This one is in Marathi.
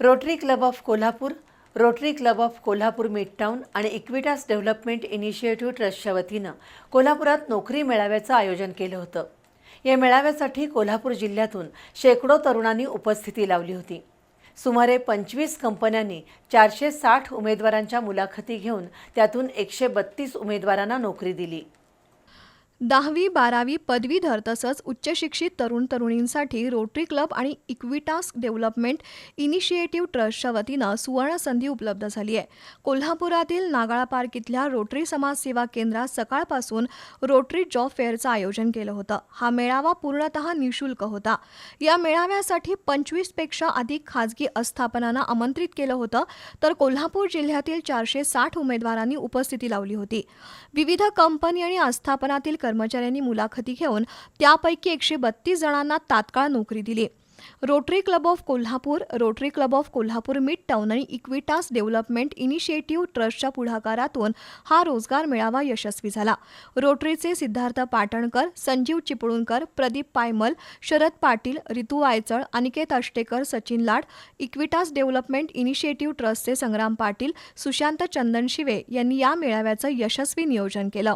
Rotary club of Kolhapur Rotary club of Kolhapur midtown आणि इक्विटास डेव्हलपमेंट इनिशिएटिव्ह ट्रस्टच्या वतीनं कोल्हापुरात नोकरी मेळाव्याचं आयोजन केलं होतं. या मेळाव्यासाठी कोल्हापूर जिल्ह्यातून शेकडो तरुणांनी उपस्थिती लावली होती. सुमारे पंचवीस कंपन्यांनी चारशे साठ उमेदवारांच्या मुलाखती घेऊन त्यातून एकशे बत्तीस उमेदवारांना नोकरी दिली. दहावी बारावी पदवीधर तसंच उच्चशिक्षित तरुण तरुणींसाठी रोटरी क्लब आणि इक्विटास डेव्हलपमेंट इनिशिएटिव्ह ट्रस्टच्या वतीनं सुवर्ण संधी उपलब्ध झाली आहे. कोल्हापुरातील नागाळा पार्क इथल्या रोटरी समाजसेवा केंद्रात सकाळपासून रोटरी जॉब फेअरचं आयोजन केलं होतं. हा मेळावा पूर्णतः निशुल्क होता. या मेळाव्यासाठी पंचवीसपेक्षा अधिक खाजगी आस्थापनांना आमंत्रित केलं होतं तर कोल्हापूर जिल्ह्यातील चारशे साठ उमेदवारांनी उपस्थिती लावली होती. विविध कंपनी आणि आस्थापनातील कर्मचाऱ्यांनी मुलाखती घेऊन त्यापैकी एकशे बत्तीस जणांना तात्काळ नोकरी दिली. Rotary club of Kolhapur Rotary club of Kolhapur mid town आणि इक्विटास डेव्हलपमेंट इनिशिएटिव्ह ट्रस्टच्या पुढाकारातून हा रोजगार मेळावा यशस्वी झाला. रोटरीचे Siddharth Patankar Sanjeev Chiplunkar Pradeep Paymal Sharad Patil Ritu Aychal Aniket Ashtekar Sachin Lad Equitas development initiative ट्रस्टचे संग्राम पाटील सुशांत चंदनशिवे यांनी या मेळाव्याचं यशस्वी नियोजन केलं.